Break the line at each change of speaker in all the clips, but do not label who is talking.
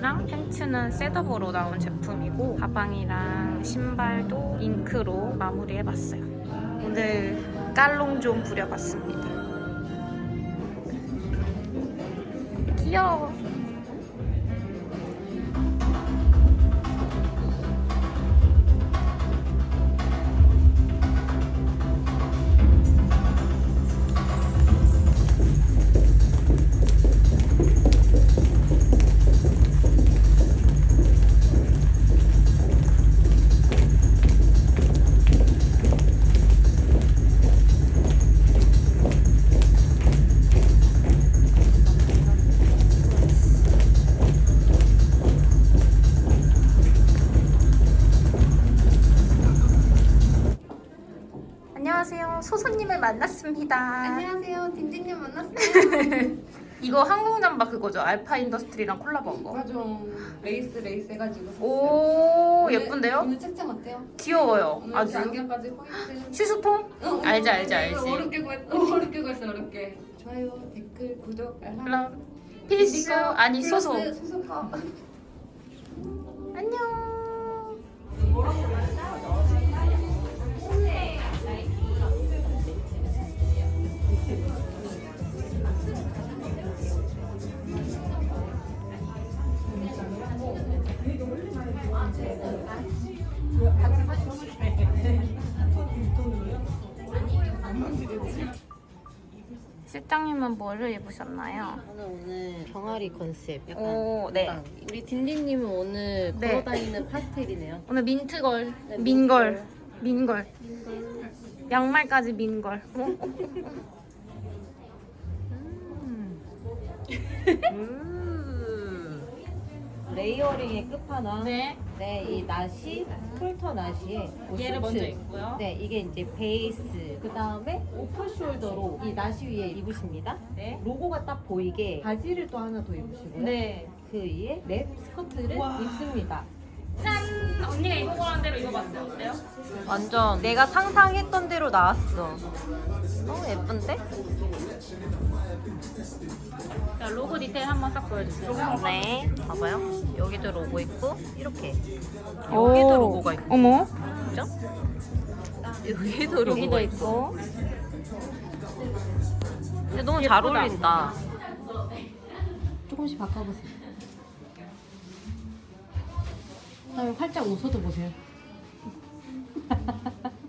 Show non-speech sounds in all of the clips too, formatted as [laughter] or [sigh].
자켓이랑 팬츠는 셋업으로 나온 제품이고 가방이랑 신발도 잉크로 마무리해봤어요. 오늘 깔롱 좀 부려봤습니다. 귀여워. 안녕하세요. 소소님을 만났습니다.
안녕하세요. 딘딘님 만났어요. [laughs]
이거 항공잠바 그거죠? 알파 인더스트리랑 콜라보한 거.
맞아. 레이스 레이스 해가지고 샀어요.
오
오늘-
예쁜데요?
오늘 책장 어때요?
귀여워요.
오늘
아주.
안경까지 포인트.
시소통?
어,
알지,
어,
알지,
이거
알지.
어렵게 구했, 어, 어렵게 구했어 어렵게. 좋아요, 댓글, 구독, 알람.
필수 아니 소소.
소소 거.
안녕. 실장님은 뭐를 입으셨나요?
저는 오늘 병아리 컨셉 약간
오, 네.
우리 딘딘님은 오늘
네.
걸어다니는 파스텔이네요.
오늘 민트걸,
네,
민걸, 민걸. 양말까지 민걸. 어? [laughs]
음. 레이어링의 끝판왕.
네.
네, 이 나시 폴터 나시에
얘를 먼저 입고요.
네, 이게 이제 베이스. 그 다음에 오프 숄더로 이 나시 위에 입으십니다.
네.
로고가 딱 보이게 바지를 또 하나 더 입으시고요.
네.
그 위에 랩 스커트를
와.
입습니다.
짠! 언니가 입어보라는 대로 입어봤어요. 어때요?
완전 내가 상상했던 대로 나왔어. 너무 예쁜데?
자, 로고 디테일 한번 싹 보여주세요.
네, 봐봐요. 여기도 로고 있고 이렇게
오.
여기도 로고가 있고
어머.
그죠? 여기도 로고가
여기도
있고.
있고.
근데 너무 잘
예쁘다.
어울린다. 조금씩 바꿔보세요. 그다음에 활짝 웃어도 보세요. [laughs]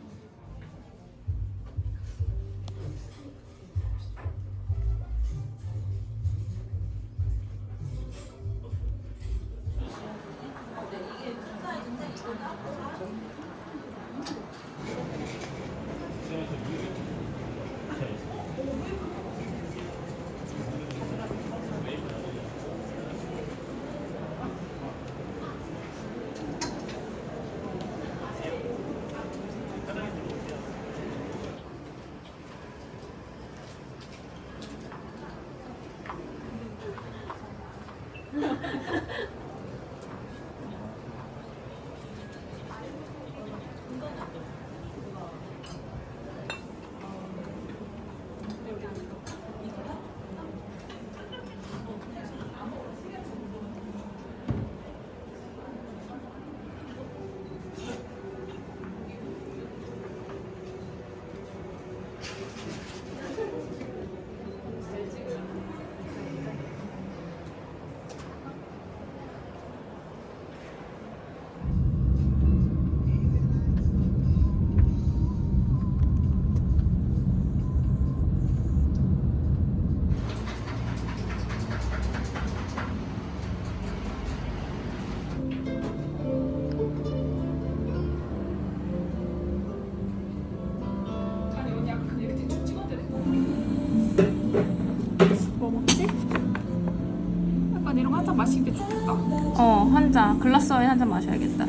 잔.
글라스 와인 한 잔 마셔야겠다.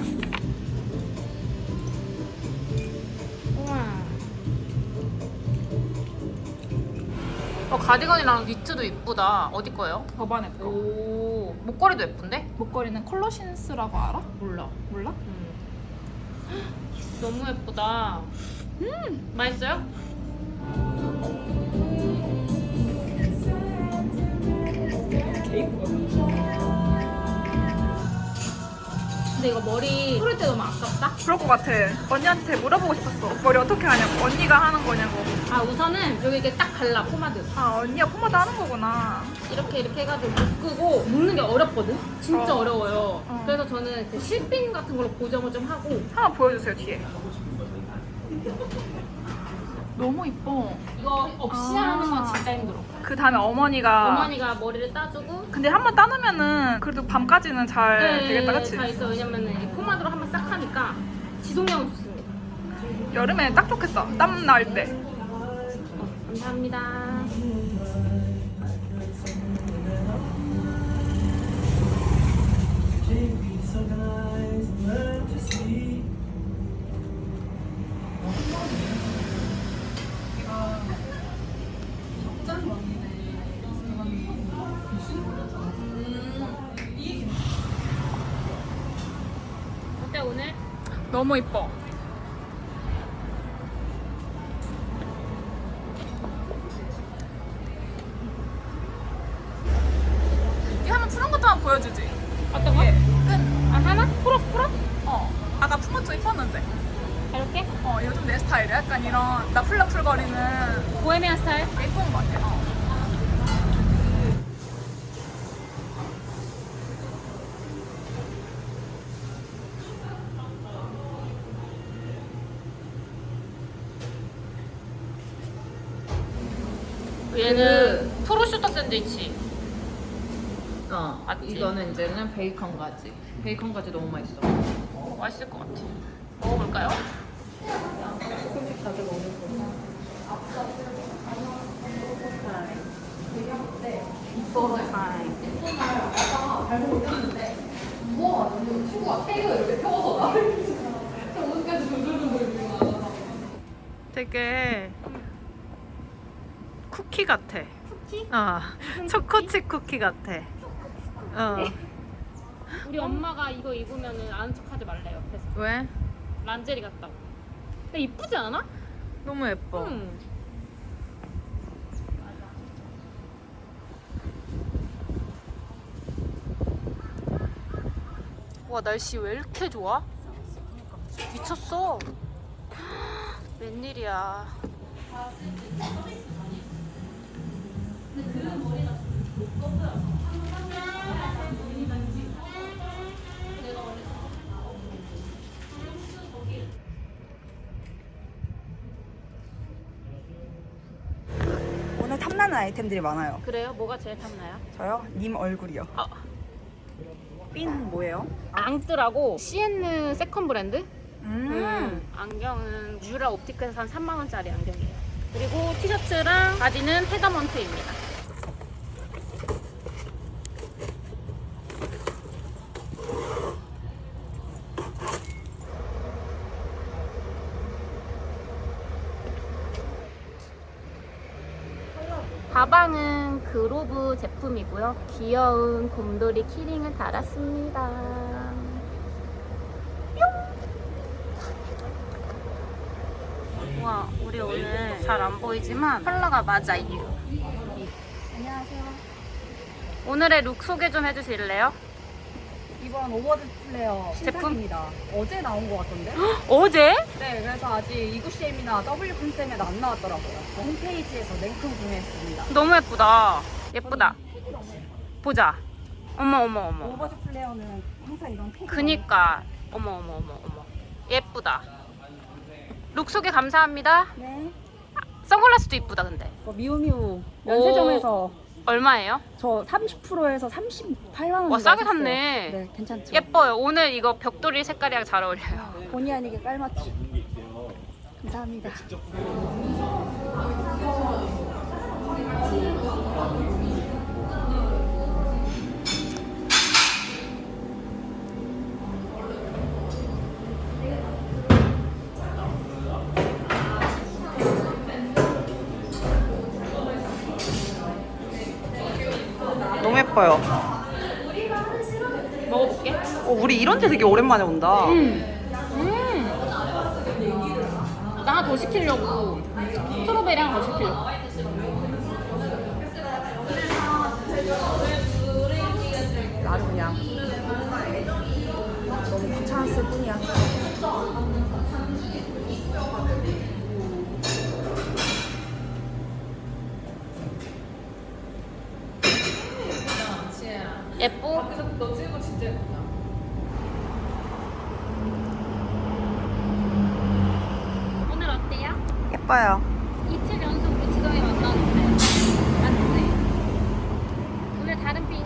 우와. 어, 가디건이랑 니트도 이쁘다. 어디 거예요?
법안에 거.
오, 목걸이도 예쁜데?
목걸이는 컬러신스라고 알아?
몰라.
몰라?
너무 예쁘다. 음, 맛있어요?
개
근데 이거 머리 풀을 때 너무 아깝다.
그럴 것 같아. 언니한테 물어보고 싶었어. 머리 어떻게 하냐고. 언니가 하는 거냐고.
아 우선은 여기 이렇게 딱 발라 포마드.
아, 언니가 포마드 하는 거구나.
이렇게 이렇게 해가지고 묶고 묶는 게 어렵거든. 진짜
어.
어. 려워요
어.
그래서 저는 그 실핀 같은 걸로 고정을 좀 하고
한번 보여주세요, 뒤에. 너무 이뻐.
이거 없이
아.
하는 건 진짜 힘들어.
그 다음에 어머니가.
어머니가 머리를 따주고
근데 한 번 따놓으면은 그래도 밤까지는 잘
네,
되겠다, 그치?
다 있어. 왜냐면은 이 포마드로 한번 싹 하니까 지속력은 좋습니다.
여름에 딱 좋겠다. 땀 날 때.
어, 감사합니다.
너무 이뻐. 이 하면 푸른 것도 한번 보여주지.
어떤 거?
예. 끈.
아 하나? 풀어 풀어?
어. 아까 푼 것도 이뻤는데.
이렇게?
어, 요즘 내 스타일이야. 약간 이런 나풀나풀거리는
보헤미안 스타일?
예쁜 것 같아. 어.
얘는 프로슈터 샌드위치.
어,
맞지?
이거는 이제는 베이컨 가지. 베이컨 가지 너무 맛있어.
어, 맛있을 것 같아. 먹어볼까요?
조금씩 가져 먹는 거. 이뻐.
되게 쿠키 같아.
쿠키?
어. 초코칩 쿠키 같아. 어.
우리 엄마가 이거 입으면은 아는 척하지 말래 옆에서.
왜?
란제리 같다고. 근데 이쁘지 않아?
너무 예뻐.
응. 와 날씨 왜 이렇게 좋아? 미쳤어. 웬일이야.
오늘 탐나는 아이템들이 많아요.
그래요? 뭐가 제일 탐나요?
저요? 님 얼굴이요.
아.
핀 뭐예요?
앙뜨라고 CN 세컨 브랜드?
음.
음, 안경은 유라 옵티크에서 한 3만 원짜리 안경이에요. 그리고 티셔츠랑 바지는 페더먼트입니다. 가방은 그로브 제품이고요. 귀여운 곰돌이 키링을 달았습니다. 와, 우리 오늘 잘 안 보이지만 컬러가 맞아요.
안녕하세요.
오늘의 룩 소개 좀 해주실래요?
이번 오버드 플레이어
제품?
신상입니다. 어제 나온 것 같던데? [gasps]
어제?
네, 그래서 아직 이구CM이나 W 컨셉에는 안 나왔더라고요. 저 홈페이지에서 냉큼 구매했습니다.
너무 예쁘다. 예쁘다. 보자. 어머 어머 어머.
오버드 플레이어는 항상 이런 팩이
그니까 어머 어머 어머 어머. 예쁘다. 룩 소개 감사합니다.
네.
선글라스도 이쁘다 근데.
어, 미우미우 면세점에서
얼마예요?
저 30%에서 38만 원.
와, 싸게 샀네.
네, 괜찮죠.
예뻐요. 오늘 이거 벽돌이 색깔이랑 잘 어울려요.
본의 아니게 깔맞춤. 감사합니다.
예뻐요.
먹어볼게.
어, 우리 이런 데 되게 오랜만에 온다.
음. 나 하나 더 시키려고. 스트로베리 하나 더 시키려고.
아주 그냥 너무
예뻐?
너 찍은 거 진짜 예쁘다.
오늘 어때요?
예뻐요.
이틀 연속 우리 지성이 만나는데 맞지? 오늘 다른 핀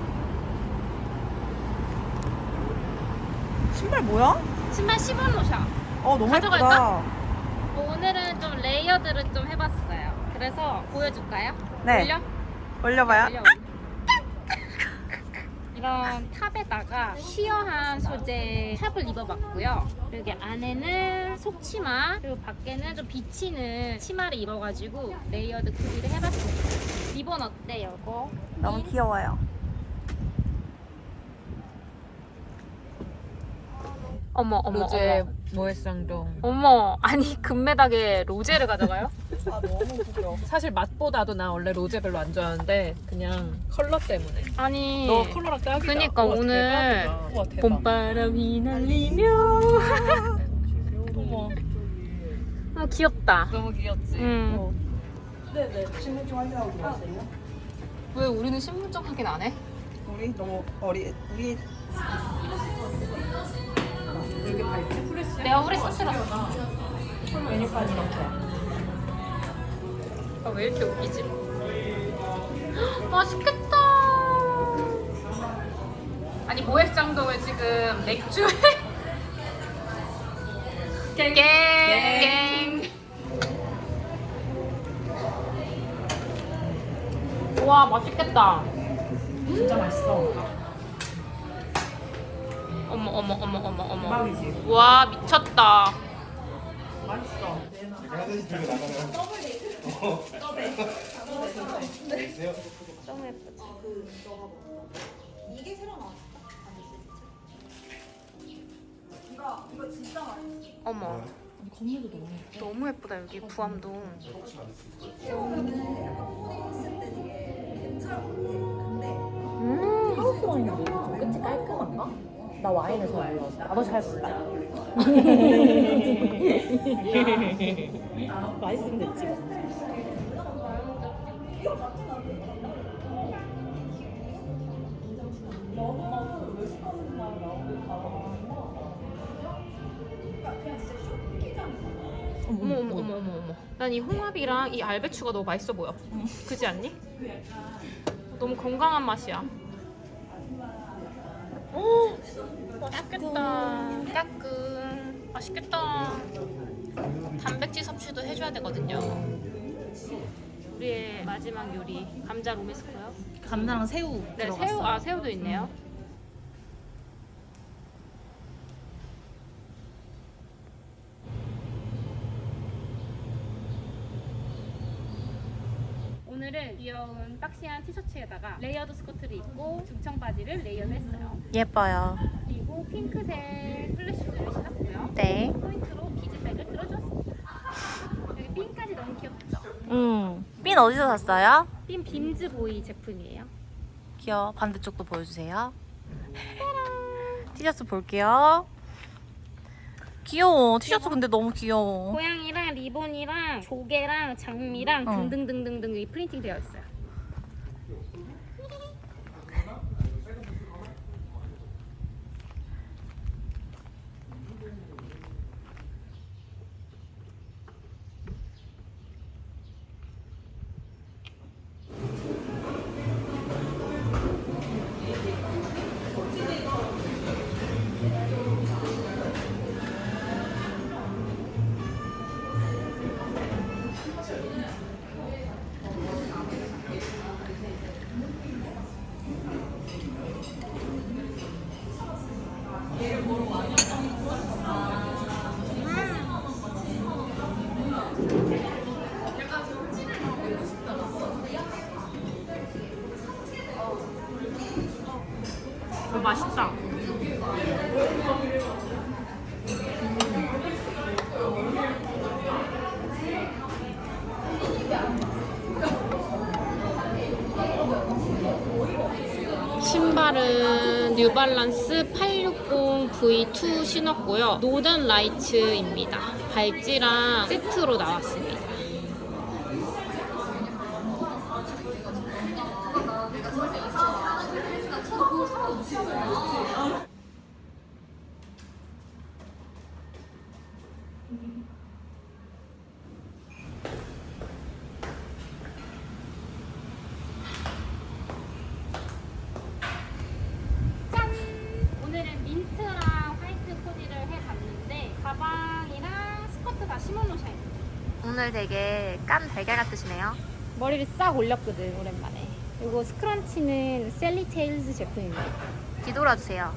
신발 뭐야?
신발 10원 옷이야
어, 너무
가져갈까?
예쁘다.
뭐 오늘은 좀 레이어드를 좀 해봤어요 그래서 보여줄까요?
네.
올려?
올려봐요.
올려 이런 탑에다가 시어한 소재 탑을 입어봤고요 여기 안에는 속치마 그리고 밖에는 좀 비치는 치마를 입어가지고 레이어드 크기를 해봤습니다 리본 어때 이거?
너무 귀여워요.
어머 어머
로제
어머
모해쌍동.
어머 아니 금메닥에 로제를 가져가요? [laughs]
아, 너무 귀여워.
사실 맛보다도 나 원래 로제 별로 안 좋아하는데 그냥 컬러 때문에.
아니
너 컬러랑 딱이다.
그니까
우와,
오늘
대박이다. 우와 대박.
봄바람이 날리며 [laughs]
어머
어, 귀엽다
너무 귀엽지.
음.
어.
왜 우리는 신분증 확인 안 해?
우리 너무 어리, 우리
내가 후레쉬 틀었어
메뉴판 이렇게.
아, 왜 이렇게 웃기지? 헉, 맛있겠다. 아니 모액장동을 지금 맥주에 [laughs] 갱. 갱. 와 맛있겠다.
진짜 맛있어.
어머 어머 어머 어머 어머.
대박이지.
와 미쳤다.
맛있어.
너무 예쁘지. 어머. 너무 예쁘다 여기 부암동. 음.
하우스 뭐좀 끝이 깔끔한가? 나 와인을 잘 몰라. 나도 잘 몰라. 맛있으면 됐지.
어머 어머 어머 어머 어머. 난 이 홍합이랑 이 알배추가 너무 맛있어 보여. 그지 않니? 너무 건강한 맛이야. 오, 맛있겠다. 까끔. 맛있겠다. 단백질 섭취도 해줘야 되거든요. 우리의 마지막 요리 감자 로메스코요.
감자랑 새우
네,
들어갔어.
새우 아 새우도 있네요. 오늘은 귀여운 박시한 티셔츠에다가 레이어드 스커트를 입고 중청 바지를 레이어드 했어요.
예뻐요.
그리고 핑크색 플래시들을 신었고요.
네.
포인트로 비즈백을 들어주었습니다. 여기 핀까지 너무 귀엽죠?
음. 핀 어디서 샀어요?
핀 빔즈 보이 제품이에요.
귀여워. 반대쪽도 보여주세요. 티셔츠 볼게요. 귀여워. 티셔츠 근데 너무 귀여워.
고양이랑 리본이랑 조개랑 장미랑
어.
등등등등등 여기 프린팅 되어 있어요. 어, 맛있다. 신발은 뉴발란스 860 V2 신었고요. 노던 라이츠입니다. 발찌랑 세트로 나왔습니다. 짠! 오늘은 민트랑 화이트 코디를 해봤는데 가방이랑 스커트 다 시몬로샤입니다.
오늘 되게 깐 달걀 같으시네요.
머리를 싹 올렸거든 오랜만에. 이거 스크런치는 셀리 테일즈 제품입니다.
뒤돌아주세요.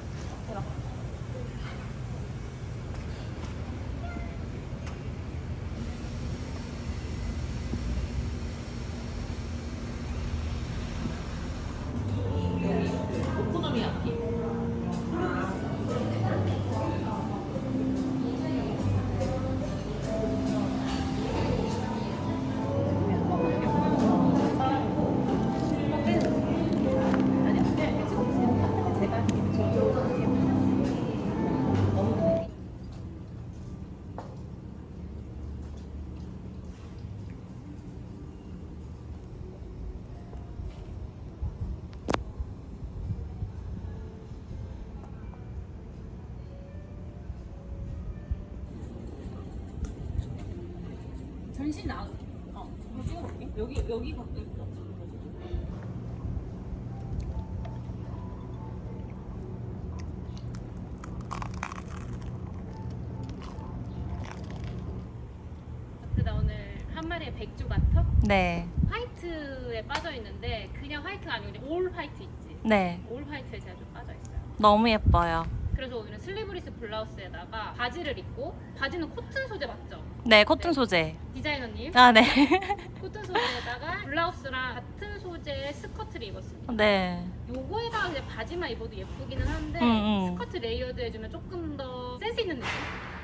한 마리의 백조 마터
네.
화이트에 빠져 있는데 그냥 화이트가 아니고 그냥 올 화이트 있지.
네.
올 화이트에 제가 좀 빠져 있어요.
너무 예뻐요.
그래서 오늘은 슬리브리스 블라우스에다가 바지를 입고 바지는 코튼 소재 맞죠?
네, 코튼 소재.
디자이너님
아, 네. [laughs]
코튼 소재에다가 블라우스랑 같은 소재의 스커트를 입었습니다.
네.
요거에다가 이제 바지만 입어도 예쁘기는 한데
음, 음.
스커트 레이어드 해주면 조금 더 센스 있는 느낌?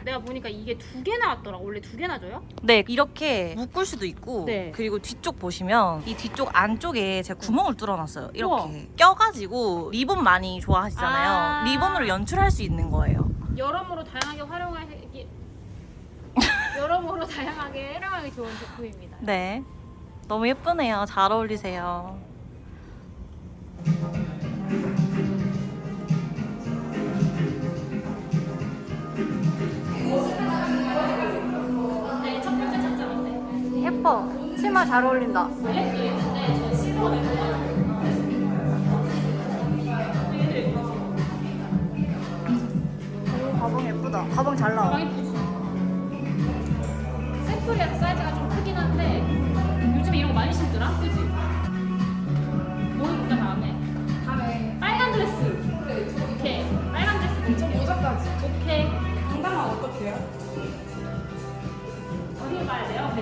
내가 보니까 이게 두 개 나왔더라. 원래 두 개나 줘요?
네, 이렇게 묶을 수도 있고,
네.
그리고 뒤쪽 보시면 이 뒤쪽 안쪽에 제가 구멍을 뚫어놨어요. 이렇게
우와.
껴가지고 리본 많이 좋아하시잖아요.
아.
리본으로 연출할 수 있는 거예요.
여러모로 다양하게 활용하기 [laughs] 여러모로 다양하게 활용하기 좋은 제품입니다.
네. 너무 예쁘네요. 잘 어울리세요.
예뻐. 치마 잘 어울린다.
멤버가
가방 예쁘다. 가방 잘 나와.
샘플이라서 사이즈가 좀 크긴 한데 요즘 이런 거 많이 신더라? 그지? 뭐 입을까 다음에? 다음에 빨간 드레스 오케이 빨간 드레스 저 모자까지 오케이
당당한 어떻게 해요?
어디에 봐야 돼요?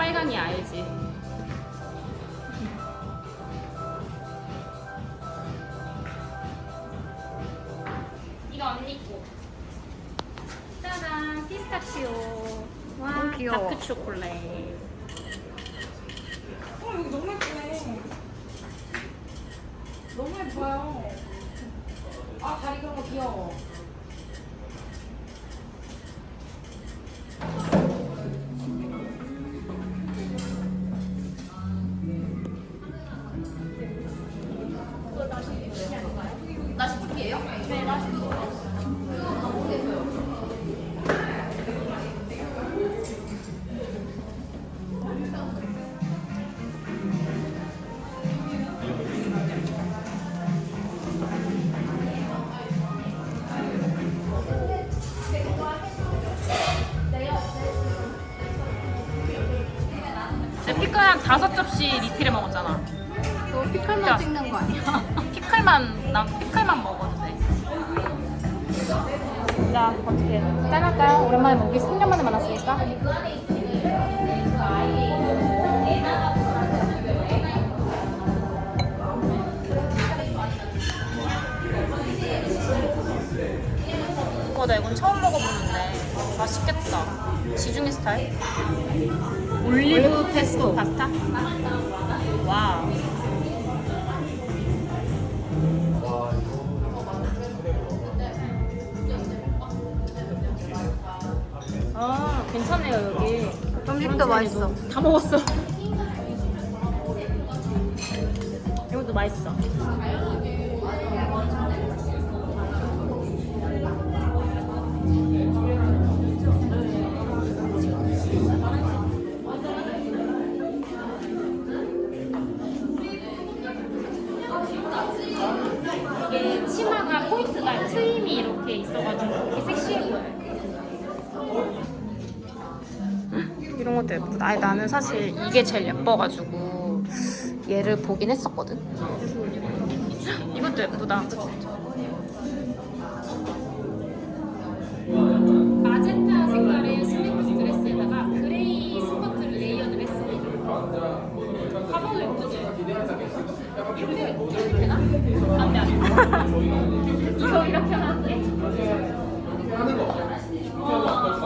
빨강이 알지? 이거 언니 거. 짜잔, 피스타치오. 와,
너무 귀여워.
다크 초콜릿. 한 다섯 접시 리필을 먹었잖아.
너 피클만 야, 찍는 거 아니야? [laughs]
피클만 난 피클만 먹었는데. 자 어떻게 짠할까요? 오랜만에 먹기 3년 만에 만났으니까. 어, 나 이건 처음 먹어보는데 맛있겠다. 지중해 스타일. 올리브 페스토 파스타. 와. 아 괜찮네요 여기.
음식도 맛있어.
다 먹었어. 이것도 맛있어. 예쁘다. 아니, 나는 사실 이게 제일 예뻐가지고 얘를 보긴 했었거든. [gasps] 이것도 예쁘다. 마젠타 색깔의 슬리퍼스 드레스에다가 그레이 스커트를 레이어드를 했습니다. 가방도 예쁘지? 이렇게 이렇게 되나? 안돼 안돼. 이거 이렇게 하면 돼? 이